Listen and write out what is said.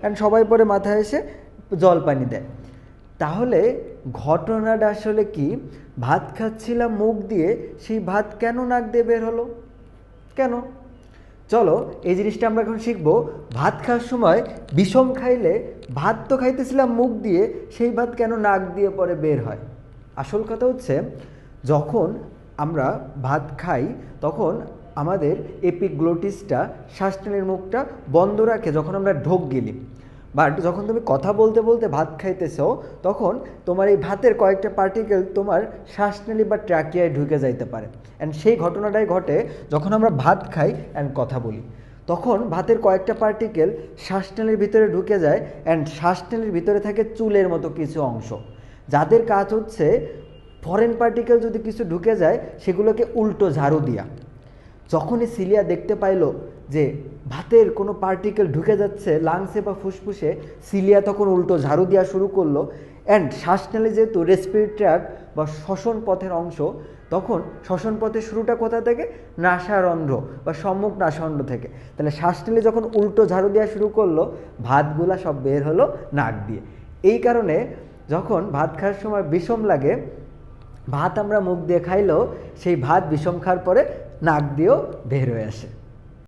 And সবাই পরে মাথায় এসে জল পানি দেয়। তাহলে ঘটনাটা আসলে কি? ভাত খাচ্ছিলাম মুখ দিয়ে, সেই ভাত কেন নাক দিয়ে বের হলো? কেন? চলো, এই জিনিসটা আমরা এখন শিখব। ভাত খাওয়ার সময় বিষম খাইলে ভাত তো খাইতেছিলাম মুখ দিয়ে, সেই ভাত কেন নাক দিয়ে পরে বের হয়? আসল কথা হচ্ছে, যখন আমরা ভাত খাই, তখন আমাদের এপিগ্লোটিসটা, শ্বাসনালীর মুখটা বন্ধ রাখে যখন আমরা ঢোক গেলি। বাট যখন তুমি কথা বলতে বলতে ভাত খাইতেছো, তখন তোমার এই ভাতের কয়েকটা পার্টিকেল তোমার শ্বাসনালী বা ট্র্যাকিয়ায় ঢুকে যাইতে পারে। অ্যান্ড সেই ঘটনাটাই ঘটে যখন আমরা ভাত খাই অ্যান্ড কথা বলি। তখন ভাতের কয়েকটা পার্টিকেল শ্বাসনালীর ভিতরে ঢুকে যায় অ্যান্ড শ্বাসনালীর ভিতরে থাকে চুলের মতো কিছু অংশ। যাদের কাজ হচ্ছে ফরেন পার্টিকেল যদি কিছু ঢুকে যায়, সেগুলোকে উল্টো ঝাড়ু দিয়া। যখনই সিলিয়া দেখতে পাইলো যে ভাতের কোনো পার্টিকেল ঢুকে যাচ্ছে লাংসে বা ফুসফুসে, সিলিয়া তখন উল্টো ঝাড়ু দেওয়া শুরু করল অ্যান্ড শ্বাসনালী যেহেতু রেসপিরেট ট্র্যাক বা শ্বসন পথের অংশ, তখন শ্বসন পথের শুরুটা কোথা থেকে? নাসারন্ধ্র বা সম্মুখ নাসারন্ধ্র থেকে। তাহলে শ্বাসনালী যখন উল্টো ঝাড়ু দেওয়া শুরু করল, ভাতগুলা সব বের হলো নাক দিয়ে। এই কারণে যখন ভাত খাওয়ার সময় বিষম লাগে ভাত আমরা মুখ দিয়ে খাইলেও সেই ভাত বিষম খাওয়ার পরে নাক দিয়েও বের হয়ে আসে।